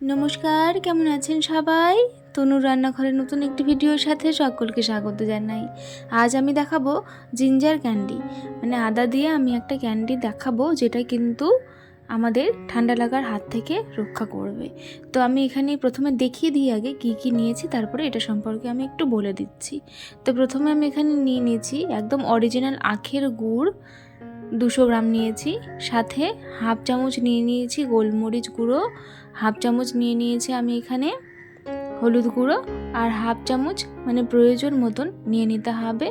নমস্কার, কেমন আছেন সবাই? তনুর রান্নাঘরের নতুন একটি ভিডিওর সাথে সকলকে স্বাগত জানাই। আজ আমি দেখাবো জিঞ্জার ক্যান্ডি। মানে আদা দিয়ে আমি একটা ক্যান্ডি দেখাবো, যেটা কিন্তু আমাদের ঠান্ডা লাগার হাত থেকে রক্ষা করবে। তো আমি এখানে প্রথমে দেখিয়ে দিই আগে কি কি নিয়েছি, তারপরে এটা সম্পর্কে আমি একটু বলে দিচ্ছি। তো প্রথমে আমি এখানে নিয়ে নিয়েছি একদম অরিজিনাল আখের গুড়, দুশো গ্রাম নিয়েছি। সাথে হাফ চামচ নিয়ে নিয়েছি গোলমরিচ গুঁড়ো হাফ চামচ নিয়ে নিয়েছি আমি এখানে হলুদ গুঁড়ো আর হাফ চামচ মানে প্রয়োজন মতন নিয়ে নিতে হবে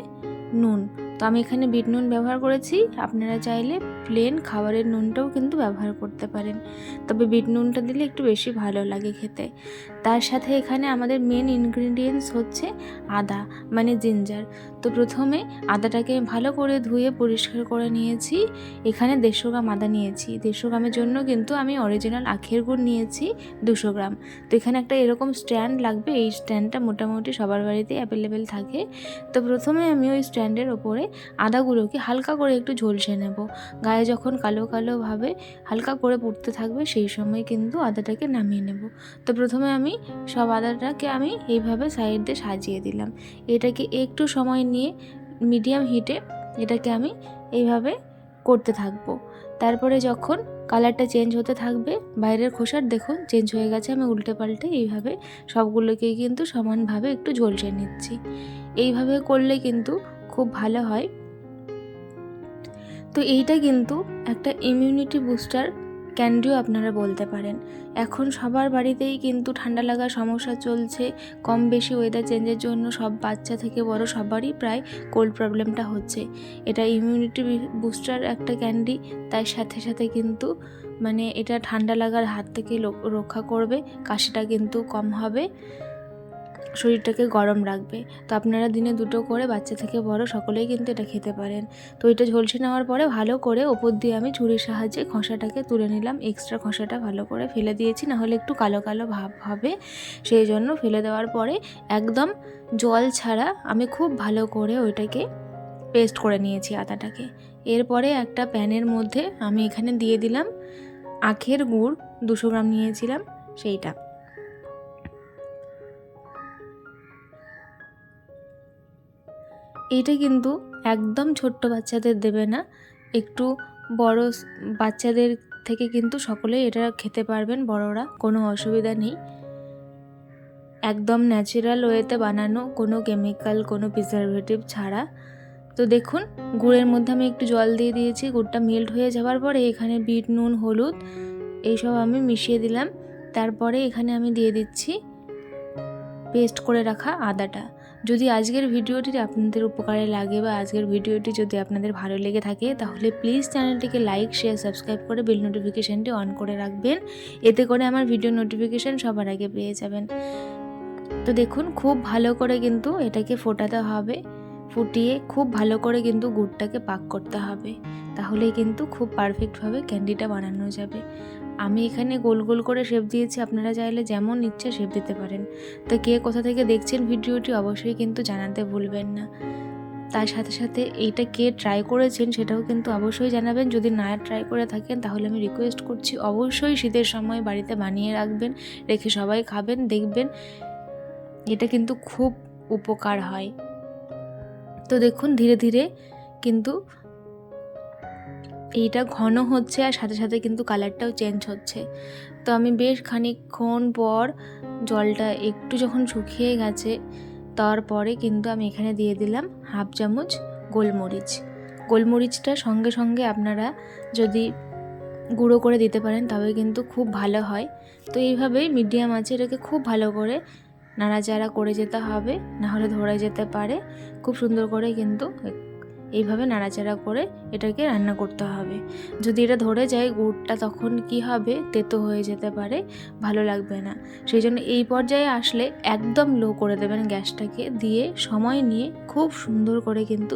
নুন। তো আমি এখানে বিট নুন ব্যবহার করেছি। আপনারা চাইলে প্লেন খাবারের নুনটাও কিন্তু ব্যবহার করতে পারেন। তবে বিট নুনটা দিলে একটু বেশি ভালো লাগে খেতে। তার সাথে এখানে আমাদের মেন ইনগ্রিডিয়েন্টস হচ্ছে আদা মানে জিঞ্জার তো প্রথমে আদাটাকে ভালো করে ধুয়ে পরিষ্কার করে নিয়েছি। এখানে দেড়শো গ্রাম আদা নিয়েছি। দেড়শো গ্রামের জন্য কিন্তু আমি অরিজিনাল আখের গুড় নিয়েছি দুশো গ্রাম। তো এখানে একটা এরকম স্ট্যান্ড লাগবে। এই স্ট্যান্ডটা মোটামুটি সবার বাড়িতে অ্যাভেলেবেল থাকে। তো প্রথমে আমি ওই স্ট্যান্ডের ওপরে আদাগুলোকে হালকা করে একটু ঝলসে নেব। গায়ে যখন কালো কালোভাবে হালকা করে পুড়তে থাকবে, সেই সময় কিন্তু আদাটাকে নামিয়ে নেব। তো প্রথমে আমি সব আদাটাকে আমি এইভাবে সাইড দিয়ে সাজিয়ে দিলাম। এটাকে একটু সময় নিয়ে মিডিয়াম হিটে এটাকে আমি এইভাবে করতে থাকব। তারপরে যখন কালারটা চেঞ্জ হতে থাকবে, বাইরের খোসার দেখুন চেঞ্জ হয়ে গেছে, আমি উল্টে পাল্টে এইভাবে সবগুলোকেই কিন্তু সমানভাবে একটু ঝলসে নিচ্ছি। এইভাবে করলে কিন্তু খুব ভালো হয়। তো এইটা কিন্তু একটা ইমিউনিটি বুস্টার ক্যান্ডিও আপনারা বলতে পারেন। এখন সবার বাড়িতেই কিন্তু ঠান্ডা লাগার সমস্যা চলছে, কম বেশি ওয়েদার চেঞ্জের জন্য সব বাচ্চা থেকে বড় সবারই প্রায় কোল্ড প্রবলেমটা হচ্ছে। এটা ইমিউনিটি বুস্টার একটা ক্যান্ডি তার সাথে সাথে কিন্তু মানে এটা ঠান্ডা লাগার হাত থেকে রক্ষা করবে, কাশিটা কিন্তু কম হবে। শরীরটাকে গরম রাখবে। তো আপনারা দিনে দুটো করে বাচ্চা থেকে বড় সকলেই কিন্তু এটা খেতে পারেন। তো এটা ঝলসে নেওয়ার পরে ভালো করে ওপর দিয়ে আমি ছুরির সাহায্যে খোসাটাকে তুলে নিলাম। এক্সট্রা খোসাটা ভালো করে ফেলে দিয়েছি না হলে একটু কালো কালো ভাব হবে। সেই জন্য ফেলে দেওয়ার পরে একদম জল ছাড়া আমি খুব ভালো করে ওইটাকে পেস্ট করে নিয়েছি আদাটাকে। এরপরে একটা প্যানের মধ্যে আমি এখানে দিয়ে দিলাম আখের গুড় দুশো গ্রাম নিয়েছিলাম, সেইটা। এইটা কিন্তু একদম ছোট্ট বাচ্চাদের দেবে না। একটু বড় বাচ্চাদের থেকে কিন্তু সকলেই এটা খেতে পারবেন, বড়রা কোনো অসুবিধা নেই। একদম ন্যাচারাল ওয়েতে বানানো কোনো কেমিক্যাল কোনো প্রিজারভেটিভ ছাড়া। তো দেখুন, গুড়ের মধ্যে আমি একটু জল দিয়ে দিয়েছি, গুড়টা মেল্ট হয়ে যাওয়ার পরে এখানে বিট, নুন, হলুদ এইসব আমি মিশিয়ে দিলাম। তারপরে এখানে আমি দিয়ে দিচ্ছি পেস্ট করে রাখা আদাটা। যদি আজকের ভিডিওটি আপনাদের উপকারে লাগে বা আজকের ভিডিওটি যদি আপনাদের ভালো লেগে থাকে, তাহলে প্লিজ চ্যানেলটিকে লাইক শেয়ার সাবস্ক্রাইব করে বেল নোটিফিকেশানটি অন করে রাখবেন। এতে করে আমার ভিডিও নোটিফিকেশান সবার আগে পেয়ে যাবেন। তো দেখুন, খুব ভালো করে কিন্তু এটাকে ফোটাতে হবে। ফুটিয়ে খুব ভালো করে কিন্তু গুড়টাকে পাক করতে হবে। তাহলেই কিন্তু খুব পারফেক্টভাবে ক্যান্ডিটা বানানো যাবে। আমি এখানে গোল গোল করে শেপ দিয়েছি, আপনারা চাইলে যেমন ইচ্ছে শেপ দিতে পারেন। তো কে কোথা থেকে দেখছেন ভিডিওটি অবশ্যই কিন্তু জানাতে ভুলবেন না। তার সাথে সাথে এইটা কে ট্রাই করেছেন সেটাও কিন্তু অবশ্যই জানাবেন। যদি না ট্রাই করে থাকেন, তাহলে আমি রিকোয়েস্ট করছি অবশ্যই শীতের সময় বাড়িতে বানিয়ে রাখবেন, রেখে সবাই খাবেন, দেখবেন। এটা কিন্তু খুব উপকার হয়। তো দেখুন ধীরে ধীরে কিন্তু এইটা ঘন হচ্ছে আর সাথে সাথে কিন্তু কালারটাও চেঞ্জ হচ্ছে। তো আমি বেশ খানিকক্ষণ পর জলটা একটু যখন শুকিয়ে গেছে, তারপরে কিন্তু আমি এখানে দিয়ে দিলাম হাফ চামচ গোলমরিচ। গোলমরিচটা সঙ্গে সঙ্গে আপনারা যদি গুঁড়ো করে দিতে পারেন, তবে কিন্তু খুব ভালো হয়। তো এইভাবেই মিডিয়াম আছে এটাকে খুব ভালো করে নাড়াচাড়া করে যেতে হবে, নাহলে ধরে যেতে পারে। খুব সুন্দর করে কিন্তু এইভাবে নাড়াচাড়া করে এটাকে রান্না করতে হবে। যদি এটা ধরে যায়, গুড়টা তখন কি হবে? তেতো হয়ে যেতে পারে, ভালো লাগবে না। সেই জন্য এই পর্যায়ে আসলে একদম লো করে দেবেন গ্যাসটাকে, দিয়ে সময় নিয়ে খুব সুন্দর করে কিন্তু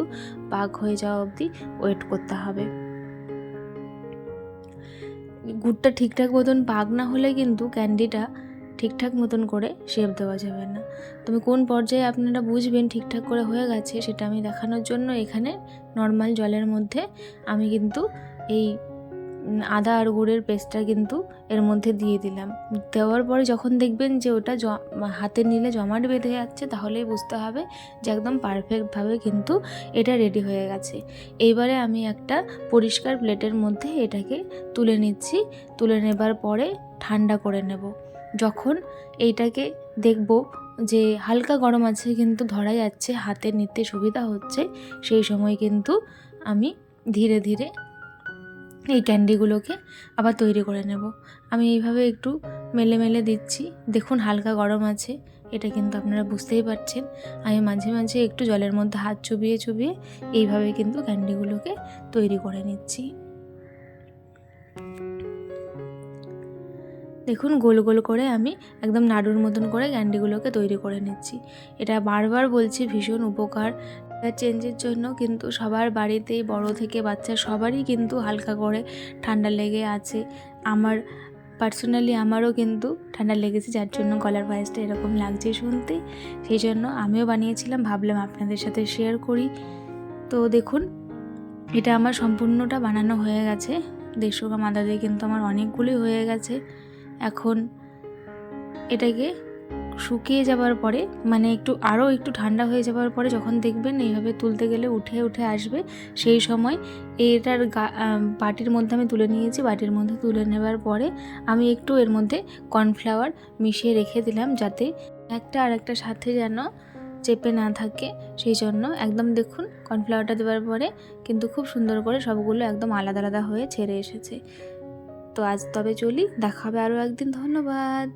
পাক হয়ে যাওয়া অবধি ওয়েট করতে হবে। গুড়টা ঠিকঠাক মতন পাক না হলে কিন্তু ক্যান্ডিটা ঠিকঠাক মতন করে শেপ দেওয়া যাবে না। তবে কোন পর্যায়ে আপনারা বুঝবেন ঠিকঠাক করে হয়ে গেছে সেটা আমি দেখানোর জন্য এখানে নর্মাল জলের মধ্যে আমি কিন্তু এই আদা আর গুড়ের পেস্টটা কিন্তু এর মধ্যে দিয়ে দিলাম। দেওয়ার পরে যখন দেখবেন যে ওটা হাতে নিলে জমাট বেঁধে যাচ্ছে তাহলেই বুঝতে হবে যে একদম পারফেক্টভাবে কিন্তু এটা রেডি হয়ে গেছে। এইবারে আমি একটা পরিষ্কার প্লেটের মধ্যে এটাকে তুলে নিচ্ছি। তুলে নেবার পরে ঠান্ডা করে নেব। যখন এইটাকে দেখব যে হালকা গরম আছে কিন্তু ধরা যাচ্ছে, হাতে নিতে সুবিধা হচ্ছে, সেই সময় কিন্তু আমি ধীরে ধীরে এই ক্যান্ডিগুলোকে আবার তৈরি করে নেব। আমি এইভাবে একটু মেলে মেলে দিচ্ছি। দেখুন হালকা গরম আছে, এটা কিন্তু আপনারা বুঝতেই পারছেন। আমি মাঝে মাঝে একটু জলের মধ্যে হাত চুবিয়ে চুবিয়ে এইভাবে কিন্তু ক্যান্ডিগুলোকে তৈরি করে নিচ্ছি। দেখুন, গোল গোল করে আমি একদম নাড়ুর মতন করে ক্যান্ডিগুলোকে তৈরি করে নিচ্ছি। এটা বারবার বলছি, ভীষণ উপকার। চেঞ্জের জন্য কিন্তু সবার বাড়িতেই বড় থেকে বাচ্চা সবারই কিন্তু হালকা করে ঠান্ডা লেগে আছে। আমার পার্সোনালি আমারও কিন্তু ঠান্ডা লেগেছে, যার জন্য গলার ভয়েসটা এরকম লাগছে শুনতে। সেই জন্য আমিও বানিয়েছিলাম, ভাবলাম আপনাদের সাথে শেয়ার করি। তো দেখুন, এটা আমার সম্পূর্ণটা বানানো হয়ে গেছে। দেড়শো গ্রাম আদা দিয়ে কিন্তু আমার অনেকগুলোই হয়ে গেছে। এখন এটাকে শুকিয়ে যাবার পরে মানে একটু আরও একটু ঠান্ডা হয়ে যাবার পরে যখন দেখবেন এইভাবে তুলতে গেলে উঠে উঠে আসবে, সেই সময় এটার গা বাটির মধ্যে আমি তুলে নিয়েছি। বাটির মধ্যে তুলে নেবার পরে আমি একটু এর মধ্যে কর্নফ্লাওয়ার মিশিয়ে রেখে দিলাম যাতে একটা আর একটা সাথে যেন চেপে না থাকে। সেই জন্য একদম দেখুন কর্নফ্লাওয়ারটা দেওয়ার পরে কিন্তু খুব সুন্দর করে সবগুলো একদম আলাদা আলাদা হয়ে ছেড়ে এসেছে। তো আজ তবে চলি দেখা হবে আরও একদিন ধন্যবাদ।